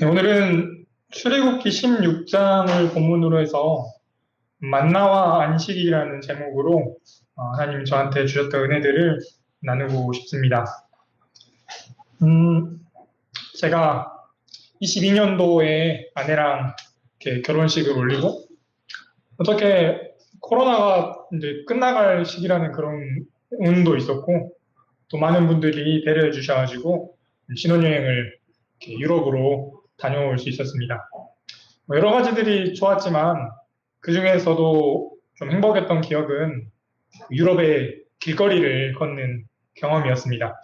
네, 오늘은 출애굽기 16장을 본문으로 해서 만나와 안식이라는 제목으로 어, 하나님 저한테 주셨던 은혜들을 나누고 싶습니다. 음, 제가 22년도에 아내랑 결혼식을 올리고 어떻게 코로나가 이제 끝나갈 시기라는 그런 운도 있었고 또 많은 분들이 배려해 주셔가지고 신혼여행을 유럽으로 다녀올 수 있었습니다. 뭐 여러 가지들이 좋았지만 그 중에서도 좀 행복했던 기억은 유럽의 길거리를 걷는 경험이었습니다.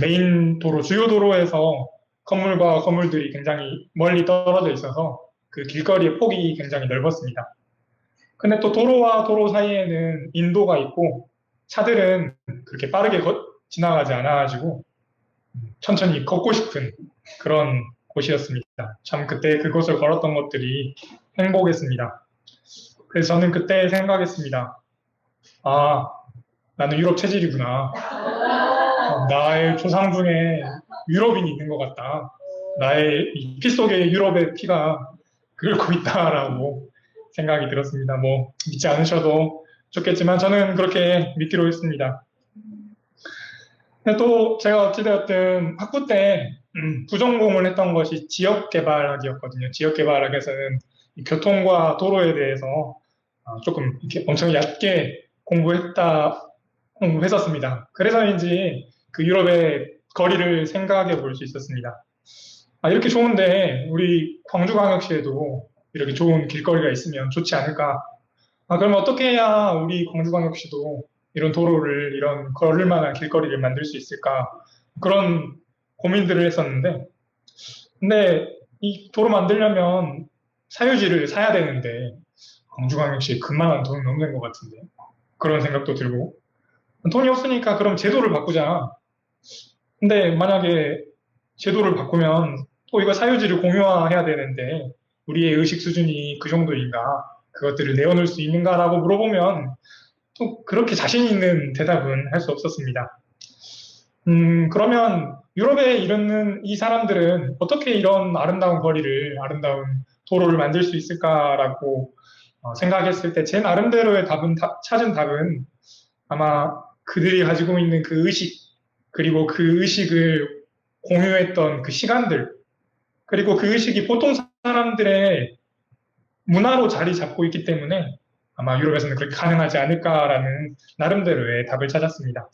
메인 도로, 주요 도로에서 건물과 건물들이 굉장히 멀리 떨어져 있어서 그 길거리의 폭이 굉장히 넓었습니다. 근데 또 도로와 도로 사이에는 인도가 있고 차들은 그렇게 빠르게 거, 지나가지 않아가지고 천천히 걷고 싶은 그런 곳이었습니다. 참 그때 그곳을 걸었던 것들이 행복했습니다. 그래서 저는 그때 생각했습니다. 아, 나는 유럽 체질이구나. 나의 조상 중에 유럽인이 있는 것 같다. 나의 피 속에 유럽의 피가 끓고 있다라고 생각이 들었습니다. 뭐 믿지 않으셔도 좋겠지만 저는 그렇게 믿기로 했습니다. 또 제가 어찌되었든 학부 때 음, 부전공을 했던 것이 지역개발학이었거든요. 지역개발학에서는 교통과 도로에 대해서 어, 조금 이렇게 엄청 얕게 공부했다, 공부했었습니다. 그래서인지 그 유럽의 거리를 생각해 볼 수 있었습니다. 아, 이렇게 좋은데 우리 광주광역시에도 이렇게 좋은 길거리가 있으면 좋지 않을까. 아, 그럼 어떻게 해야 우리 광주광역시도 이런 도로를, 이런 걸을 만한 길거리를 만들 수 있을까. 그런 고민들을 했었는데, 근데 이 도로 만들려면 사유지를 사야 되는데, 광주광역시에 금만한 돈은 없는 것 같은데. 그런 생각도 들고. 돈이 없으니까 그럼 제도를 바꾸자. 근데 만약에 제도를 바꾸면 또 이거 사유지를 공유화해야 되는데 우리의 의식 수준이 그 정도인가 그것들을 내어놓을 수 있는가라고 물어보면 또 그렇게 자신 있는 대답은 할 수 없었습니다. 음, 그러면 유럽에 이르는 이 사람들은 어떻게 이런 아름다운 거리를, 아름다운 도로를 만들 수 있을까라고 어, 생각했을 때 제 나름대로의 답은, 다, 찾은 답은 아마 그들이 가지고 있는 그 의식, 그리고 그 의식을 공유했던 그 시간들, 그리고 그 의식이 보통 사람들의 문화로 자리 잡고 있기 때문에 아마 유럽에서는 그렇게 가능하지 않을까라는 나름대로의 답을 찾았습니다.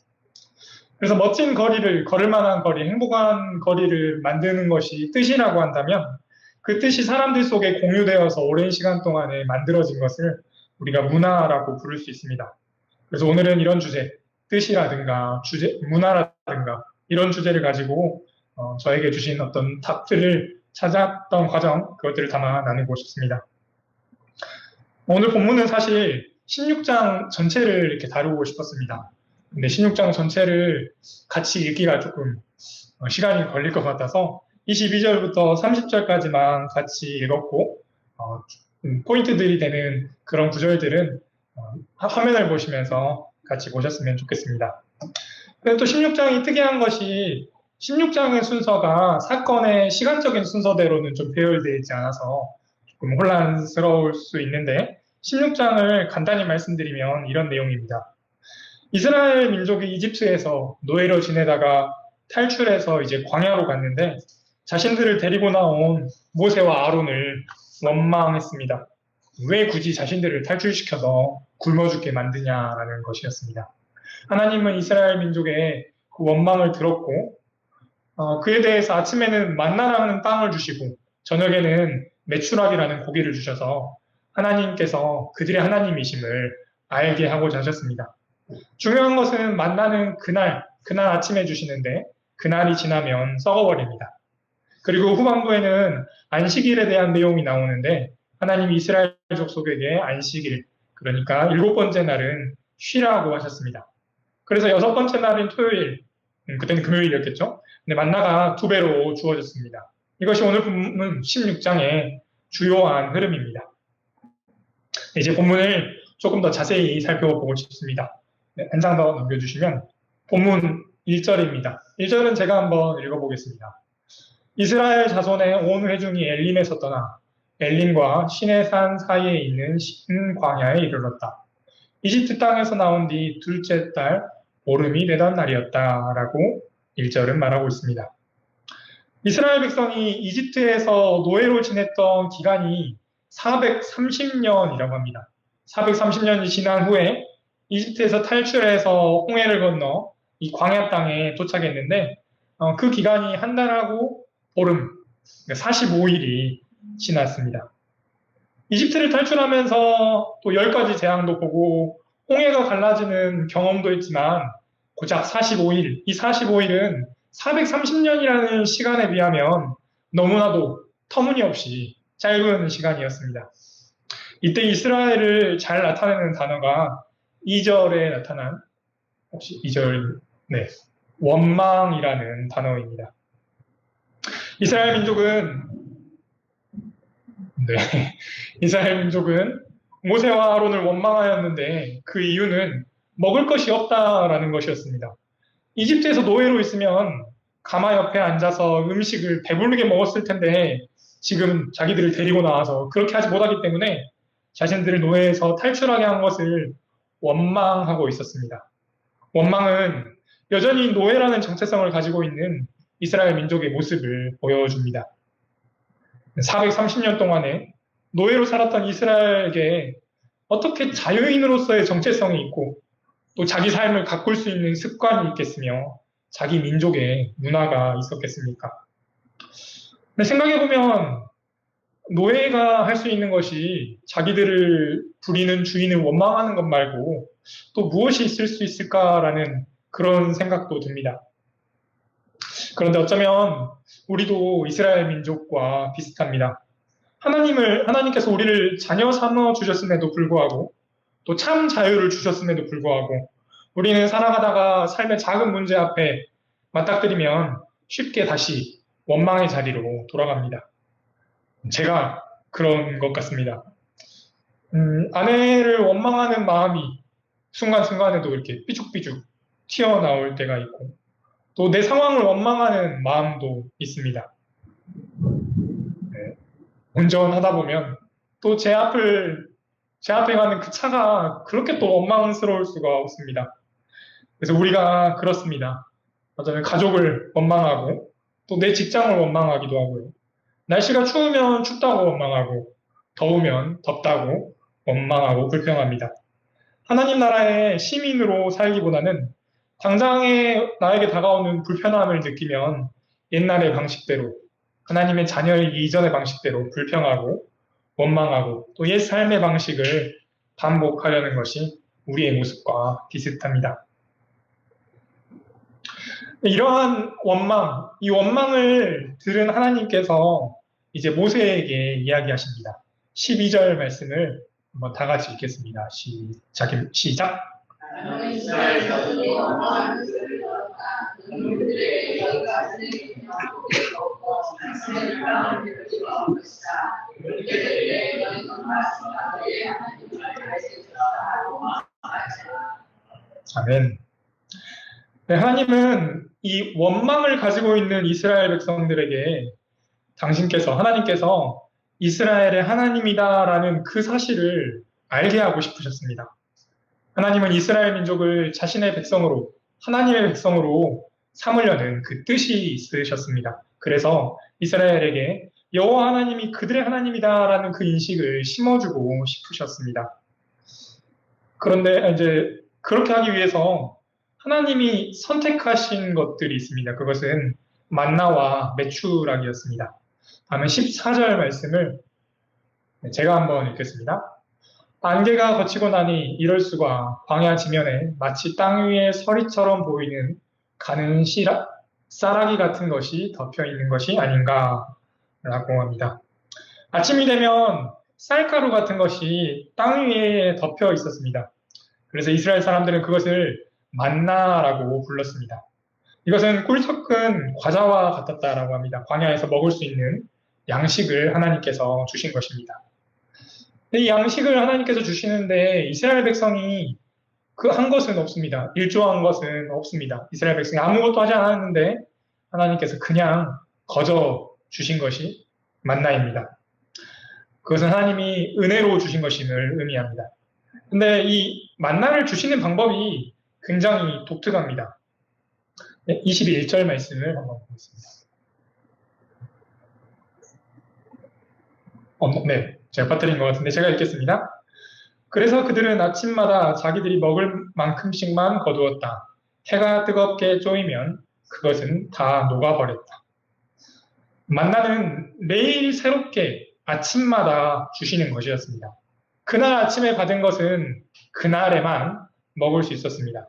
그래서 멋진 거리를, 걸을 만한 거리, 행복한 거리를 만드는 것이 뜻이라고 한다면 그 뜻이 사람들 속에 공유되어서 오랜 시간 동안에 만들어진 것을 우리가 문화라고 부를 수 있습니다. 그래서 오늘은 이런 주제, 뜻이라든가 주제, 문화라든가 이런 주제를 가지고 어, 저에게 주신 어떤 답들을 찾았던 과정, 그것들을 담아 나누고 싶습니다. 오늘 본문은 사실 16장 전체를 이렇게 다루고 싶었습니다. 근데 16장 전체를 같이 읽기가 조금 어, 시간이 걸릴 것 같아서 22절부터 30절까지만 같이 읽었고 어, 음, 포인트들이 되는 그런 구절들은 어, 화면을 보시면서 같이 보셨으면 좋겠습니다. 또 16장이 특이한 것이 16장의 순서가 사건의 시간적인 순서대로는 좀 배열되어 있지 않아서 조금 혼란스러울 수 있는데 16장을 간단히 말씀드리면 이런 내용입니다. 이스라엘 민족이 이집트에서 노예로 지내다가 탈출해서 이제 광야로 갔는데 자신들을 데리고 나온 모세와 아론을 원망했습니다. 왜 굳이 자신들을 탈출시켜서 굶어 죽게 만드냐라는 것이었습니다. 하나님은 이스라엘 민족의 그 원망을 들었고 어, 그에 대해서 아침에는 만나라는 빵을 주시고 저녁에는 메추락이라는 고기를 주셔서 하나님께서 그들의 하나님이심을 알게 하고자 하셨습니다. 중요한 것은 만나는 그날, 그날 아침에 주시는데 그날이 지나면 썩어버립니다. 그리고 후반부에는 안식일에 대한 내용이 나오는데 하나님 이스라엘 족속에게 안식일, 그러니까 일곱 번째 날은 쉬라고 하셨습니다. 그래서 여섯 번째 날인 토요일, 음, 그때는 금요일이었겠죠? 근데 만나가 두 배로 주어졌습니다. 이것이 오늘 본문 16장의 주요한 흐름입니다. 이제 본문을 조금 더 자세히 살펴보고 싶습니다. 네, 한 장 더 넘겨주시면 본문 1절입니다. 1절은 제가 한번 읽어보겠습니다. 이스라엘 자손의 온 회중이 엘림에서 떠나 엘림과 시내산 사이에 있는 신광야에 이르렀다. 이집트 땅에서 나온 뒤 둘째 달 오름이 되던 날이었다라고 1절은 말하고 있습니다. 이스라엘 백성이 이집트에서 노예로 지냈던 기간이 430년이라고 합니다. 430년이 지난 후에 이집트에서 탈출해서 홍해를 건너 이 광야 땅에 도착했는데 어, 그 기간이 한 달하고 보름, 45일이 지났습니다. 이집트를 탈출하면서 또 10가지 재앙도 보고 홍해가 갈라지는 경험도 했지만 고작 45일, 이 45일은 430년이라는 시간에 비하면 너무나도 터무니없이 짧은 시간이었습니다. 이때 이스라엘을 잘 나타내는 단어가 2절에 나타난 혹시 2절 네 원망이라는 단어입니다. 이스라엘 민족은 네 이스라엘 민족은 모세와 아론을 원망하였는데 그 이유는 먹을 것이 없다라는 것이었습니다. 이집트에서 노예로 있으면 가마 옆에 앉아서 음식을 배부르게 먹었을 텐데 지금 자기들을 데리고 나와서 그렇게 하지 못하기 때문에 자신들을 노예에서 탈출하게 한 것을 원망하고 있었습니다. 원망은 여전히 노예라는 정체성을 가지고 있는 이스라엘 민족의 모습을 보여줍니다. 430년 동안에 노예로 살았던 이스라엘에게 어떻게 자유인으로서의 정체성이 있고 또 자기 삶을 가꿀 수 있는 습관이 있겠으며 자기 민족의 문화가 있었겠습니까? 생각해보면 노예가 할 수 있는 것이 자기들을 부리는 주인을 원망하는 것 말고 또 무엇이 있을 수 있을까라는 그런 생각도 듭니다. 그런데 어쩌면 우리도 이스라엘 민족과 비슷합니다. 하나님을, 하나님께서 우리를 자녀 삼아 주셨음에도 불구하고 또 참 자유를 주셨음에도 불구하고 우리는 살아가다가 삶의 작은 문제 앞에 맞닥뜨리면 쉽게 다시 원망의 자리로 돌아갑니다. 제가 그런 것 같습니다. 음, 아내를 원망하는 마음이 순간순간에도 이렇게 삐죽삐죽 튀어나올 때가 있고, 또 내 상황을 원망하는 마음도 있습니다. 네. 운전하다 보면 또 제 앞을, 제 앞에 가는 그 차가 그렇게 또 원망스러울 수가 없습니다. 그래서 우리가 그렇습니다. 어쩌면 가족을 원망하고, 또 내 직장을 원망하기도 하고요. 날씨가 추우면 춥다고 원망하고 더우면 덥다고 원망하고 불평합니다. 하나님 나라의 시민으로 살기보다는 당장에 나에게 다가오는 불편함을 느끼면 옛날의 방식대로 하나님의 자녀의 이전의 방식대로 불평하고 원망하고 또 옛 삶의 방식을 반복하려는 것이 우리의 모습과 비슷합니다. 이러한 원망, 이 원망을 들은 하나님께서 이제 모세에게 이야기하십니다. 12절 말씀을 한번 다 같이 읽겠습니다. 시작. 시작. 아멘. 네, 하나님은 이 원망을 가지고 있는 이스라엘 백성들에게 당신께서, 하나님께서 이스라엘의 하나님이다라는 그 사실을 알게 하고 싶으셨습니다. 하나님은 이스라엘 민족을 자신의 백성으로, 하나님의 백성으로 삼으려는 그 뜻이 있으셨습니다. 그래서 이스라엘에게 여호와 하나님이 그들의 하나님이다라는 그 인식을 심어주고 싶으셨습니다. 그런데 이제 그렇게 하기 위해서 하나님이 선택하신 것들이 있습니다. 그것은 만나와 메추락이었습니다. 다음은 14절 말씀을 제가 한번 읽겠습니다. 안개가 거치고 나니 이럴 수가 광야 지면에 마치 땅 위에 서리처럼 보이는 가는 시라, 쌀아기 같은 것이 덮여 있는 것이 아닌가라고 합니다. 아침이 되면 쌀가루 같은 것이 땅 위에 덮여 있었습니다. 그래서 이스라엘 사람들은 그것을 만나라고 불렀습니다. 이것은 꿀 섞은 과자와 같았다라고 합니다. 광야에서 먹을 수 있는 양식을 하나님께서 주신 것입니다. 이 양식을 하나님께서 주시는데 이스라엘 백성이 그 한 것은 없습니다. 일조한 것은 없습니다. 이스라엘 백성이 아무것도 하지 않았는데 하나님께서 그냥 거저 주신 것이 만나입니다. 그것은 하나님이 은혜로 주신 것임을 의미합니다. 근데 이 만나를 주시는 방법이 굉장히 독특합니다. 네, 21절 말씀을 한번 보겠습니다. 어, 네, 제가 빠뜨린 것 같은데 제가 읽겠습니다. 그래서 그들은 아침마다 자기들이 먹을 만큼씩만 거두었다. 해가 뜨겁게 쪼이면 그것은 다 녹아버렸다. 만나는 매일 새롭게 아침마다 주시는 것이었습니다. 그날 아침에 받은 것은 그날에만 먹을 수 있었습니다.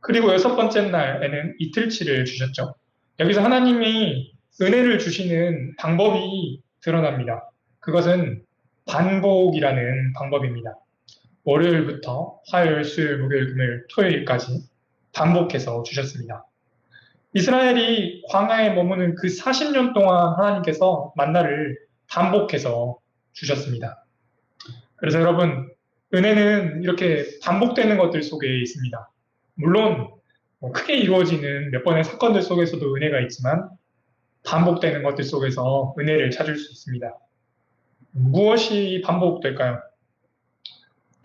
그리고 여섯 번째 날에는 이틀치를 주셨죠. 여기서 하나님이 은혜를 주시는 방법이 드러납니다. 그것은 반복이라는 방법입니다. 월요일부터 화요일, 수요일, 목요일, 금요일, 토요일까지 반복해서 주셨습니다. 이스라엘이 광야에 머무는 그 40년 동안 하나님께서 만나를 반복해서 주셨습니다. 그래서 여러분, 은혜는 이렇게 반복되는 것들 속에 있습니다. 물론, 뭐 크게 이루어지는 몇 번의 사건들 속에서도 은혜가 있지만, 반복되는 것들 속에서 은혜를 찾을 수 있습니다. 무엇이 반복될까요?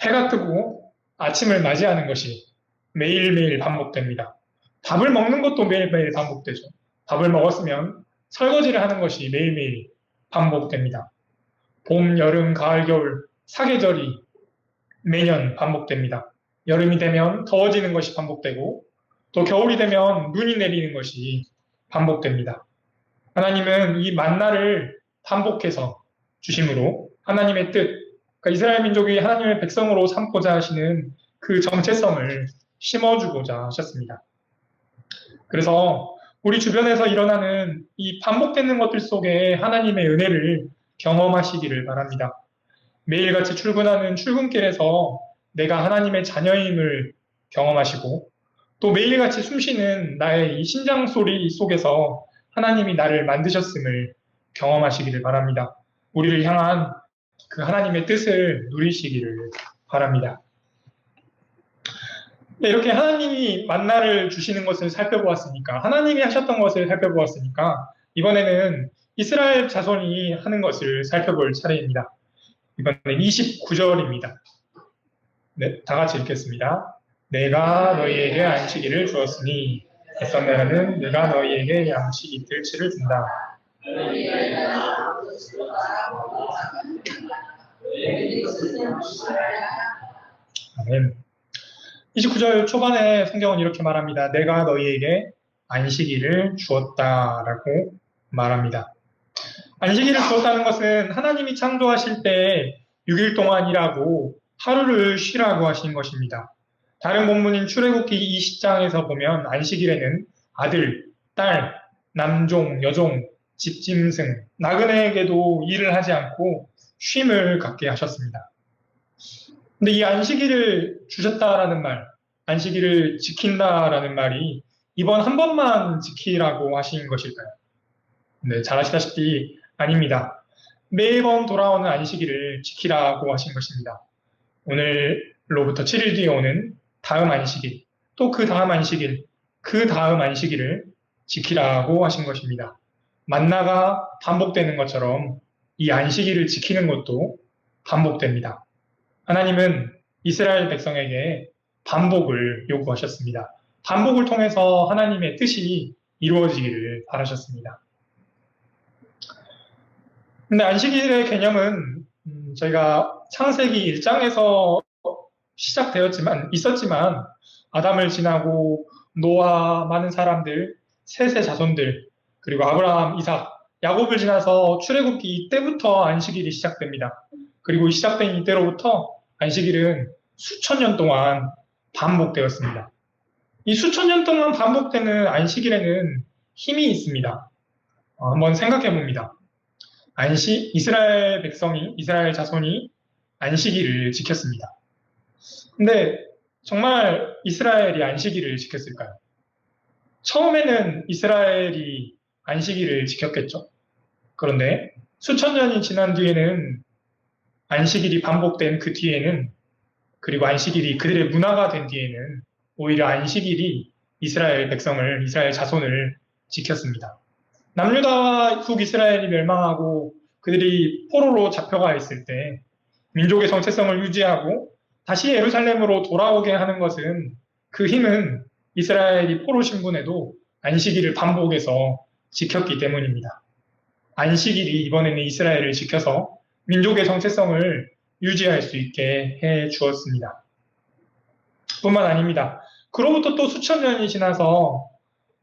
해가 뜨고 아침을 맞이하는 것이 매일매일 반복됩니다. 밥을 먹는 것도 매일매일 반복되죠. 밥을 먹었으면 설거지를 하는 것이 매일매일 반복됩니다. 봄, 여름, 가을, 겨울, 사계절이 매년 반복됩니다. 여름이 되면 더워지는 것이 반복되고 또 겨울이 되면 눈이 내리는 것이 반복됩니다. 하나님은 이 만나를 반복해서 주심으로 하나님의 뜻, 그러니까 이스라엘 민족이 하나님의 백성으로 삼고자 하시는 그 정체성을 심어주고자 하셨습니다. 그래서 우리 주변에서 일어나는 이 반복되는 것들 속에 하나님의 은혜를 경험하시기를 바랍니다. 매일같이 출근하는 출근길에서 내가 하나님의 자녀임을 경험하시고 또 매일같이 숨쉬는 나의 이 심장 소리 속에서 하나님이 나를 만드셨음을 경험하시기를 바랍니다. 우리를 향한 그 하나님의 뜻을 누리시기를 바랍니다. 네, 이렇게 하나님이 만나를 주시는 것을 살펴보았으니까, 하나님이 하셨던 것을 살펴보았으니까, 이번에는 이스라엘 자손이 하는 것을 살펴볼 차례입니다. 이번엔 29절입니다. 네, 다 같이 읽겠습니다. 내가 너희에게 안식일을 주었으니, 애써 나라는 내가 너희에게 양식 이틀치를 준다. 아멘. 29절 초반에 성경은 이렇게 말합니다. 내가 너희에게 안식일을 주었다라고 말합니다. 안식일을 주었다는 것은 하나님이 창조하실 때 6일 동안 일하고 하루를 쉬라고 하신 것입니다. 다른 본문인 출애굽기 20장에서 보면 안식일에는 아들, 딸, 남종, 여종, 집짐승, 나그네에게도 일을 하지 않고 쉼을 갖게 하셨습니다. 근데 이 안식일을 주셨다라는 말, 안식일을 지킨다라는 말이 이번 한 번만 지키라고 하신 것일까요? 네, 잘 아시다시피 아닙니다. 매번 돌아오는 안식일을 지키라고 하신 것입니다. 오늘로부터 7일 뒤에 오는 다음 안식일, 또 그 다음 안식일, 그 다음 안식일을 지키라고 하신 것입니다. 만나가 반복되는 것처럼 이 안식일을 지키는 것도 반복됩니다. 하나님은 이스라엘 백성에게 반복을 요구하셨습니다. 반복을 통해서 하나님의 뜻이 이루어지기를 바라셨습니다. 근데 안식일의 개념은 음, 저희가 창세기 1장에서 시작되었지만 있었지만 아담을 지나고 노아 많은 사람들 셋의 자손들 그리고 아브라함, 이삭, 야곱을 지나서 출애굽기 이때부터 안식일이 시작됩니다. 그리고 시작된 이때로부터 안식일은 수천 년 동안 반복되었습니다. 이 수천 년 동안 반복되는 안식일에는 힘이 있습니다. 어, 한번 생각해 봅니다. 안식, 이스라엘 백성이, 이스라엘 자손이 안식일을 지켰습니다. 근데 정말 이스라엘이 안식일을 지켰을까요? 처음에는 이스라엘이 안식일을 지켰겠죠. 그런데 수천 년이 지난 뒤에는 안식일이 반복된 그 뒤에는 그리고 안식일이 그들의 문화가 된 뒤에는 오히려 안식일이 이스라엘 백성을, 이스라엘 자손을 지켰습니다. 남유다와 북이스라엘이 멸망하고 그들이 포로로 잡혀가 있을 때 민족의 정체성을 유지하고 다시 예루살렘으로 돌아오게 하는 것은 그 힘은 이스라엘이 포로 신분에도 안식일을 반복해서 지켰기 때문입니다. 안식일이 이번에는 이스라엘을 지켜서 민족의 정체성을 유지할 수 있게 해 주었습니다. 뿐만 아닙니다. 그로부터 또 수천 년이 지나서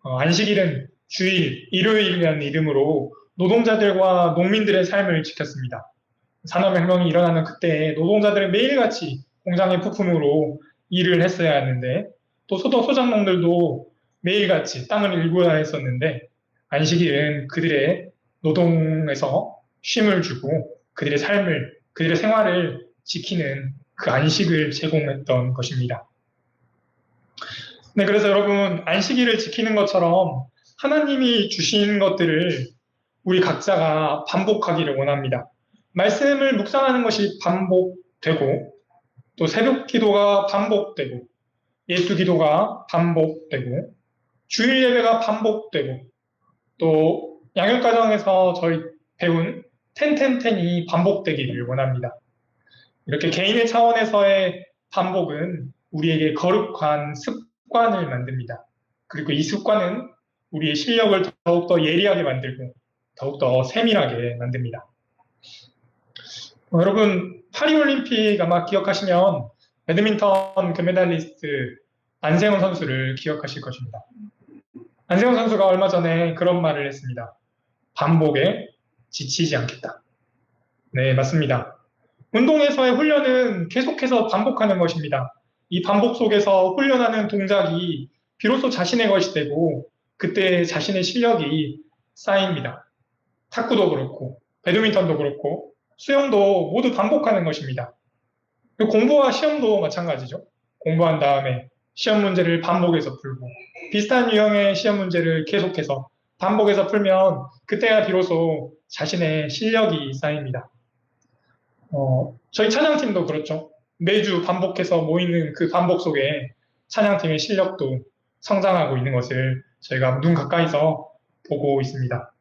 어, 안식일은 주일, 일요일이라는 이름으로 노동자들과 농민들의 삶을 지켰습니다. 산업혁명이 일어나는 그때 노동자들은 매일같이 공장의 부품으로 일을 했어야 하는데 또 소도 소장농들도 매일같이 땅을 일구어야 했었는데 안식일은 그들의 노동에서 쉼을 주고 그들의 삶을 그들의 생활을 지키는 그 안식을 제공했던 것입니다. 네, 그래서 여러분 안식일을 지키는 것처럼 하나님이 주신 것들을 우리 각자가 반복하기를 원합니다. 말씀을 묵상하는 것이 반복되고 또 새벽 기도가 반복되고 예수 기도가 반복되고 주일 예배가 반복되고 또 양육 과정에서 저희 배운 텐텐텐이 반복되기를 원합니다. 이렇게 개인의 차원에서의 반복은 우리에게 거룩한 습관을 만듭니다. 그리고 이 습관은 우리의 실력을 더욱더 예리하게 만들고 더욱더 세밀하게 만듭니다. 어, 여러분 파리올림픽 아마 기억하시면 배드민턴 금메달리스트 안세훈 선수를 기억하실 것입니다. 안세훈 선수가 얼마 전에 그런 말을 했습니다. 반복에 지치지 않겠다. 네, 맞습니다. 운동에서의 훈련은 계속해서 반복하는 것입니다. 이 반복 속에서 훈련하는 동작이 비로소 자신의 것이 되고 그때 자신의 실력이 쌓입니다. 탁구도 그렇고 배드민턴도 그렇고 수영도 모두 반복하는 것입니다. 공부와 시험도 마찬가지죠. 공부한 다음에 시험 문제를 반복해서 풀고 비슷한 유형의 시험 문제를 계속해서 반복해서 풀면 그때야 비로소 자신의 실력이 쌓입니다. 어, 저희 찬양팀도 그렇죠. 매주 반복해서 모이는 그 반복 속에 찬양팀의 실력도 성장하고 있는 것을 저희가 눈 가까이서 보고 있습니다.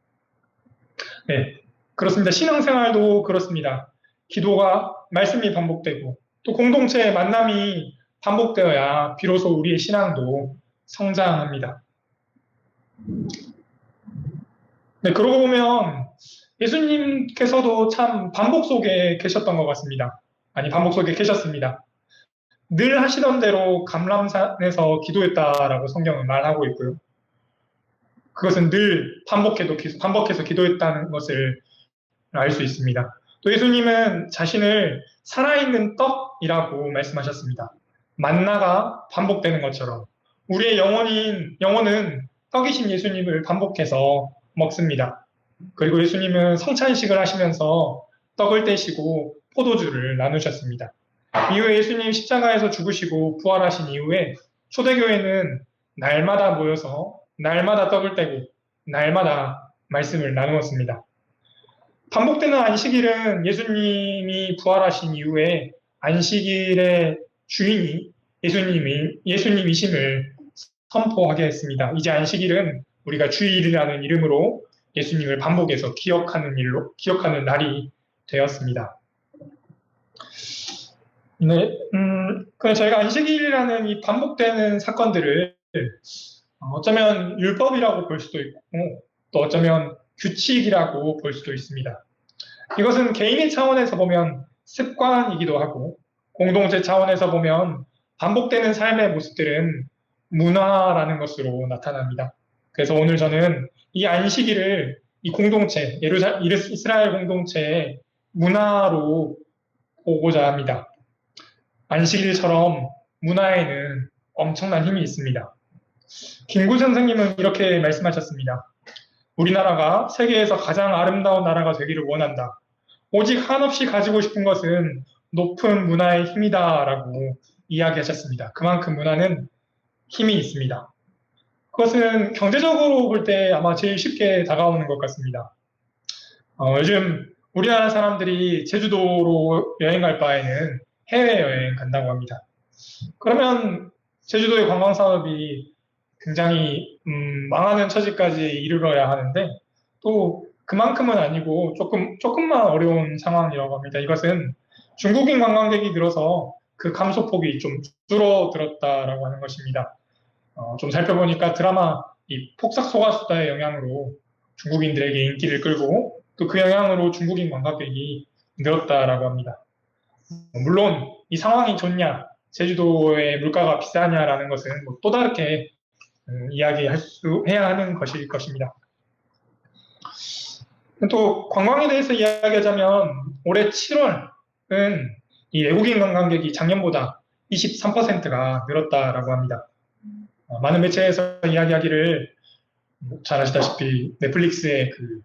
네, 그렇습니다. 신앙생활도 그렇습니다. 기도가 말씀이 반복되고 또 공동체의 만남이 반복되어야 비로소 우리의 신앙도 성장합니다. 네, 그러고 보면 예수님께서도 참 반복 속에 계셨던 것 같습니다. 아니, 반복 속에 계셨습니다. 늘 하시던 대로 감람산에서 기도했다라고 성경은 말하고 있고요. 그것은 늘 반복해도 반복해서 기도했다는 것을 알 수 있습니다. 또 예수님은 자신을 살아있는 떡이라고 말씀하셨습니다. 만나가 반복되는 것처럼 우리의 영혼인 영혼은 떡이신 예수님을 반복해서 먹습니다. 그리고 예수님은 성찬식을 하시면서 떡을 떼시고 포도주를 나누셨습니다. 이후에 예수님 십자가에서 죽으시고 부활하신 이후에 초대교회는 날마다 모여서 날마다 떡을 떼고 날마다 말씀을 나누었습니다. 반복되는 안식일은 예수님이 부활하신 이후에 안식일의 주인이 예수님이 예수님이심을 선포하게 했습니다. 이제 안식일은 우리가 주일이라는 이름으로 예수님을 반복해서 기억하는 일로 기억하는 날이 되었습니다. 네, 음, 그 저희가 안식일이라는 이 반복되는 사건들을 어쩌면 율법이라고 볼 수도 있고 또 어쩌면 규칙이라고 볼 수도 있습니다. 이것은 개인의 차원에서 보면 습관이기도 하고 공동체 차원에서 보면 반복되는 삶의 모습들은 문화라는 것으로 나타납니다. 그래서 오늘 저는 이 안식일을 이 공동체, 예루살, 이스라엘 공동체의 문화로 보고자 합니다. 안식일처럼 문화에는 엄청난 힘이 있습니다. 김구 선생님은 이렇게 말씀하셨습니다. 우리나라가 세계에서 가장 아름다운 나라가 되기를 원한다. 오직 한없이 가지고 싶은 것은 높은 문화의 힘이다라고 이야기하셨습니다. 그만큼 문화는 힘이 있습니다. 그것은 경제적으로 볼 때 아마 제일 쉽게 다가오는 것 같습니다. 어, 요즘 우리나라 사람들이 제주도로 여행 갈 바에는 해외여행 간다고 합니다. 그러면 제주도의 관광 사업이 굉장히 음, 망하는 처지까지 이르러야 하는데 또 그만큼은 아니고 조금 조금만 어려운 상황이라고 합니다. 이것은 중국인 관광객이 늘어서 그 감소폭이 좀 줄어들었다라고 하는 것입니다. 어, 좀 살펴보니까 드라마 이 폭삭 소가수다의 영향으로 중국인들에게 인기를 끌고 또 그 영향으로 중국인 관광객이 늘었다라고 합니다. 물론 이 상황이 좋냐, 제주도의 물가가 비싸냐라는 것은 뭐 또 다르게 음, 이야기할 수 해야 하는 것일 것입니다. 또 관광에 대해서 이야기하자면 올해 7월은 이 외국인 관광객이 작년보다 23%가 늘었다라고 합니다. 어, 많은 매체에서 이야기하기를 잘 아시다시피 넷플릭스의 그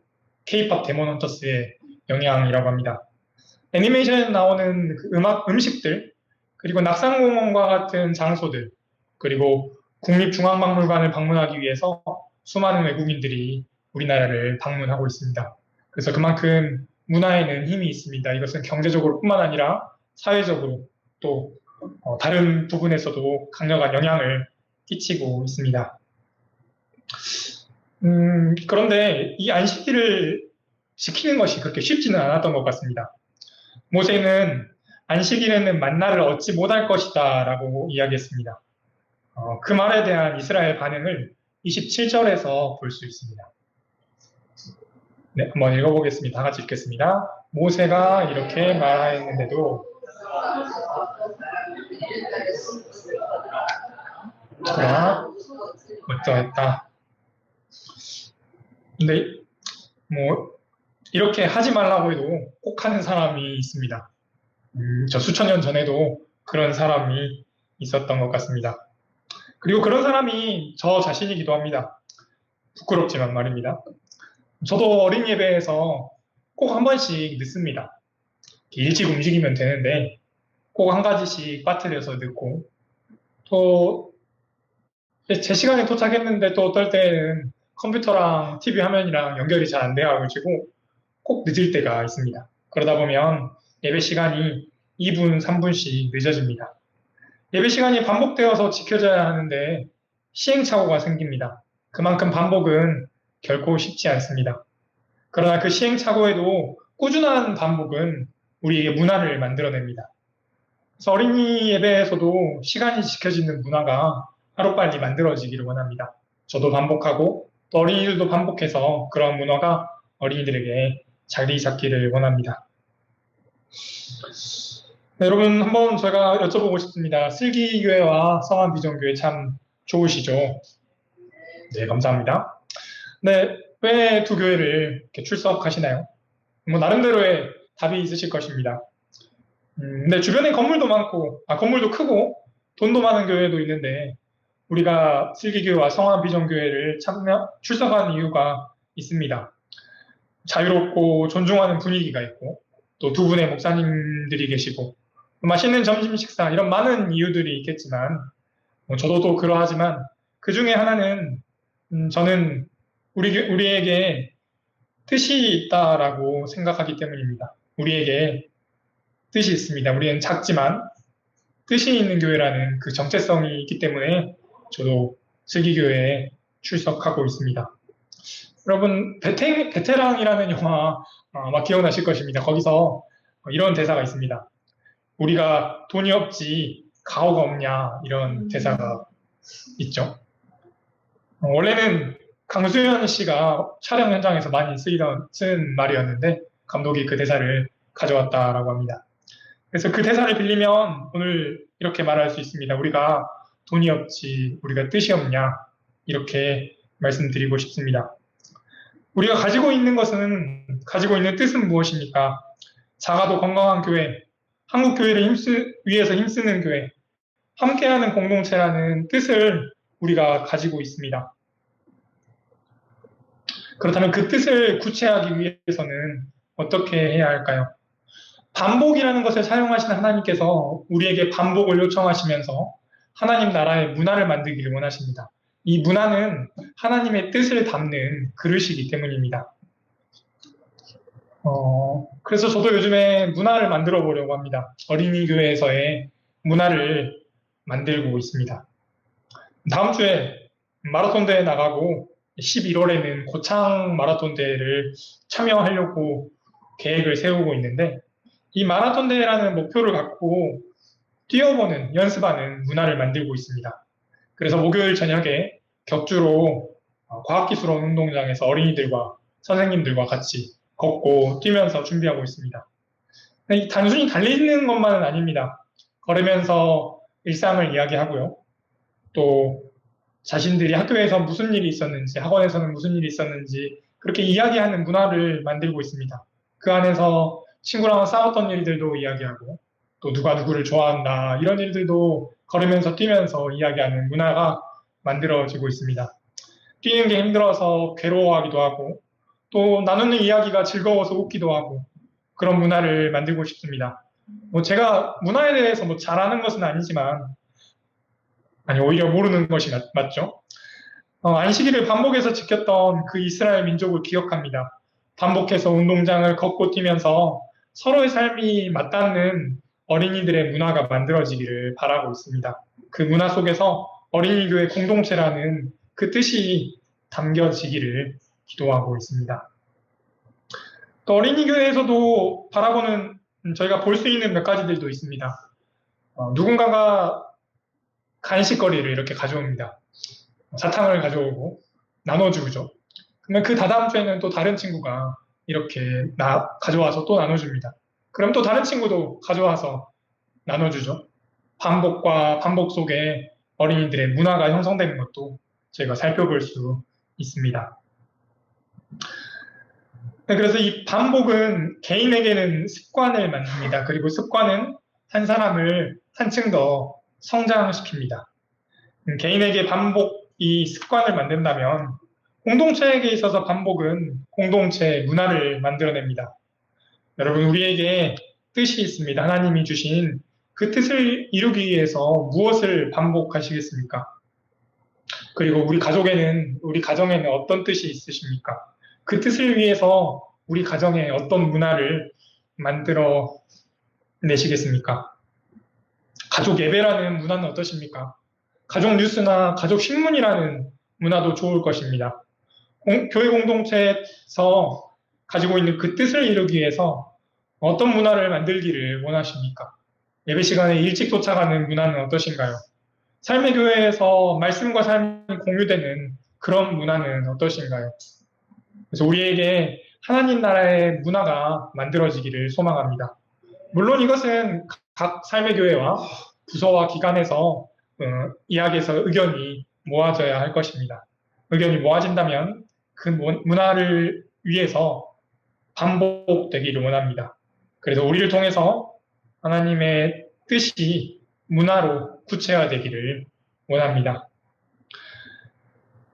K-팝 데몬 헌터스의 영향이라고 합니다. 애니메이션에 나오는 그 음악 음식들 그리고 낙산공원과 같은 장소들 그리고 국립중앙박물관을 방문하기 위해서 수많은 외국인들이 우리나라를 방문하고 있습니다. 그래서 그만큼 문화에는 힘이 있습니다. 이것은 경제적으로뿐만 아니라 사회적으로 또 어, 다른 부분에서도 강력한 영향을 끼치고 있습니다. 음, 그런데 이 안식일을 지키는 것이 그렇게 쉽지는 않았던 것 같습니다. 모세는 안식일에는 만나를 얻지 못할 것이다 라고 이야기했습니다. 어, 그 말에 대한 이스라엘 반응을 27절에서 볼 수 있습니다. 네, 한번 읽어보겠습니다. 다 같이 읽겠습니다. 모세가 이렇게 말하였는데도 자, 어떠했다. 근데 뭐 이렇게 하지 말라고 해도 꼭 하는 사람이 있습니다. 음, 저 수천 년 전에도 그런 사람이 있었던 것 같습니다. 그리고 그런 사람이 저 자신이기도 합니다. 부끄럽지만 말입니다. 저도 어린 예배에서 꼭 한 번씩 늦습니다. 일찍 움직이면 되는데 꼭 한 가지씩 빠뜨려서 늦고 또 제 시간에 도착했는데 또 어떨 때는 컴퓨터랑 TV 화면이랑 연결이 잘 안 돼가지고 꼭 늦을 때가 있습니다. 그러다 보면 예배 시간이 2분, 3분씩 늦어집니다. 예배 시간이 반복되어서 지켜져야 하는데 시행착오가 생깁니다. 그만큼 반복은 결코 쉽지 않습니다. 그러나 그 시행착오에도 꾸준한 반복은 우리에게 문화를 만들어냅니다. 그래서 어린이 예배에서도 시간이 지켜지는 문화가 하루빨리 만들어지기를 원합니다. 저도 반복하고 또 어린이들도 반복해서 그런 문화가 어린이들에게 자리 잡기를 원합니다. 네, 여러분 한번 제가 여쭤보고 싶습니다. 슬기교회와 성안비전교회 참 좋으시죠? 네, 감사합니다. 네, 왜 두 교회를 이렇게 출석하시나요? 뭐 나름대로의 답이 있으실 것입니다. 음, 근데 주변에 건물도 많고, 아 건물도 크고 돈도 많은 교회도 있는데 우리가 슬기교회와 성안비전교회를 참여 출석한 이유가 있습니다. 자유롭고 존중하는 분위기가 있고 또 두 분의 목사님들이 계시고 맛있는 점심 식사 이런 많은 이유들이 있겠지만 뭐 저도 또 그러하지만 그 중에 하나는 음, 저는 우리 우리에게 뜻이 있다라고 생각하기 때문입니다. 우리에게 뜻이 있습니다. 우리는 작지만 뜻이 있는 교회라는 그 정체성이 있기 때문에 저도 슬기교회에 출석하고 있습니다. 여러분 베테, 베테랑이라는 영화 아마 기억나실 것입니다. 거기서 이런 대사가 있습니다. 우리가 돈이 없지 가오가 없냐 이런 대사가 있죠. 어, 원래는 강수현 씨가 촬영 현장에서 많이 쓰이던 쓴 말이었는데 감독이 그 대사를 가져왔다라고 합니다. 그래서 그 대사를 빌리면 오늘 이렇게 말할 수 있습니다. 우리가 돈이 없지 우리가 뜻이 없냐 이렇게 말씀드리고 싶습니다. 우리가 가지고 있는 것은 가지고 있는 뜻은 무엇입니까? 작아도 건강한 교회, 한국 교회를 힘쓰, 위해서 힘쓰는 교회, 함께하는 공동체라는 뜻을 우리가 가지고 있습니다. 그렇다면 그 뜻을 구체하기 위해서는 어떻게 해야 할까요? 반복이라는 것을 사용하시는 하나님께서 우리에게 반복을 요청하시면서 하나님 나라의 문화를 만들기를 원하십니다. 이 문화는 하나님의 뜻을 담는 그릇이기 때문입니다. 어, 그래서 저도 요즘에 문화를 만들어 보려고 합니다. 어린이 교회에서의 문화를 만들고 있습니다. 다음 주에 마라톤 대회 나가고 11월에는 고창 마라톤 대회를 참여하려고 계획을 세우고 있는데 이 마라톤 대회라는 목표를 갖고 뛰어보는 연습하는 문화를 만들고 있습니다. 그래서 목요일 저녁에 격주로 어, 과학기술원 운동장에서 어린이들과 선생님들과 같이 걷고 뛰면서 준비하고 있습니다. 이 단순히 달리는 것만은 아닙니다. 걸으면서 일상을 이야기하고요. 또 자신들이 학교에서 무슨 일이 있었는지, 학원에서는 무슨 일이 있었는지 그렇게 이야기하는 문화를 만들고 있습니다. 그 안에서 친구랑 싸웠던 일들도 이야기하고 또 누가 누구를 좋아한다 이런 일들도 걸으면서 뛰면서 이야기하는 문화가 만들어지고 있습니다. 뛰는 게 힘들어서 괴로워하기도 하고 또 나누는 이야기가 즐거워서 웃기도 하고 그런 문화를 만들고 싶습니다. 뭐 제가 문화에 대해서 뭐 잘하는 것은 아니지만 아니 오히려 모르는 것이 맞, 죠 어, 안식일을 반복해서 지켰던 그 이스라엘 민족을 기억합니다. 반복해서 운동장을 걷고 뛰면서 서로의 삶이 맞닿는 어린이들의 문화가 만들어지기를 바라고 있습니다. 그 문화 속에서 어린이 교회 공동체라는 그 뜻이 담겨지기를 기도하고 있습니다. 또 어린이 교회에서도 바라보는 저희가 볼 수 있는 몇 가지들도 있습니다. 어, 누군가가 간식거리를 이렇게 가져옵니다. 사탕을 가져오고 나눠주죠. 그러면 그 다다음 주에는 또 다른 친구가 이렇게 나, 가져와서 또 나눠줍니다. 그럼 또 다른 친구도 가져와서 나눠주죠. 반복과 반복 속에 어린이들의 문화가 형성되는 것도 저희가 살펴볼 수 있습니다. 네, 그래서 이 반복은 개인에게는 습관을 만듭니다. 그리고 습관은 한 사람을 한층 더 성장시킵니다. 음, 개인에게 반복이 습관을 만든다면 공동체에게 있어서 반복은 공동체 문화를 만들어냅니다. 여러분, 우리에게 뜻이 있습니다. 하나님이 주신 그 뜻을 이루기 위해서 무엇을 반복하시겠습니까? 그리고 우리 가족에는, 우리 가정에는 어떤 뜻이 있으십니까? 그 뜻을 위해서 우리 가정에 어떤 문화를 만들어 내시겠습니까? 가족 예배라는 문화는 어떠십니까? 가족 뉴스나 가족 신문이라는 문화도 좋을 것입니다. 공, 교회 공동체에서 가지고 있는 그 뜻을 이루기 위해서 어떤 문화를 만들기를 원하십니까? 예배 시간에 일찍 도착하는 문화는 어떠신가요? 삶의 교회에서 말씀과 삶이 공유되는 그런 문화는 어떠신가요? 그래서 우리에게 하나님 나라의 문화가 만들어지기를 소망합니다. 물론 이것은 각 삶의 교회와 부서와 기관에서 어, 이야기에서 의견이 모아져야 할 것입니다. 의견이 모아진다면 그 문화를 위해서 반복되기를 원합니다. 그래서 우리를 통해서 하나님의 뜻이 문화로 구체화되기를 원합니다.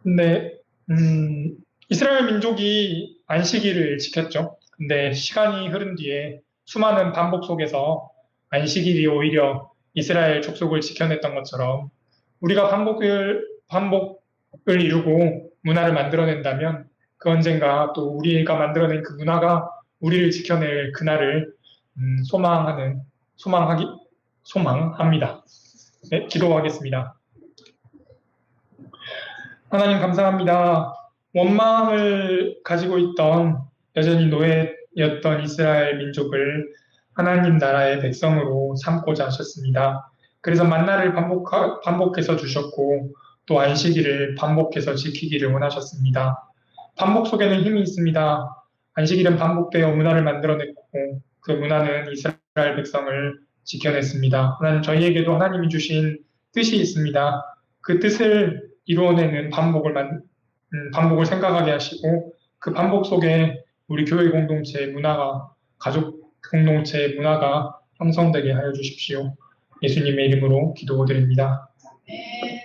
근데 음, 이스라엘 민족이 안식일을 지켰죠. 근데 시간이 흐른 뒤에 수많은 반복 속에서 안식일이 오히려 이스라엘 족속을 지켜냈던 것처럼 우리가 반복을 반복을 이루고 문화를 만들어낸다면 그 언젠가 또 우리가 만들어낸 그 문화가 우리를 지켜낼 그날을 음, 소망하는 소망하기 소망합니다. 네, 기도하겠습니다. 하나님 감사합니다. 원망을 가지고 있던 여전히 노예였던 이스라엘 민족을 하나님 나라의 백성으로 삼고자 하셨습니다. 그래서 만나를 반복, 반복해서 주셨고 또 안식일을 반복해서 지키기를 원하셨습니다. 반복 속에는 힘이 있습니다. 안식일은 반복되어 문화를 만들어냈고 그 문화는 이스라엘 백성을 지켜냈습니다. 하나님 저희에게도 하나님이 주신 뜻이 있습니다. 그 뜻을 이루어내는 반복을 만, 음, 반복을 생각하게 하시고 그 반복 속에 우리 교회 공동체의 문화가 가족 공동체의 문화가 형성되게 하여 주십시오. 예수님의 이름으로 기도드립니다. 네.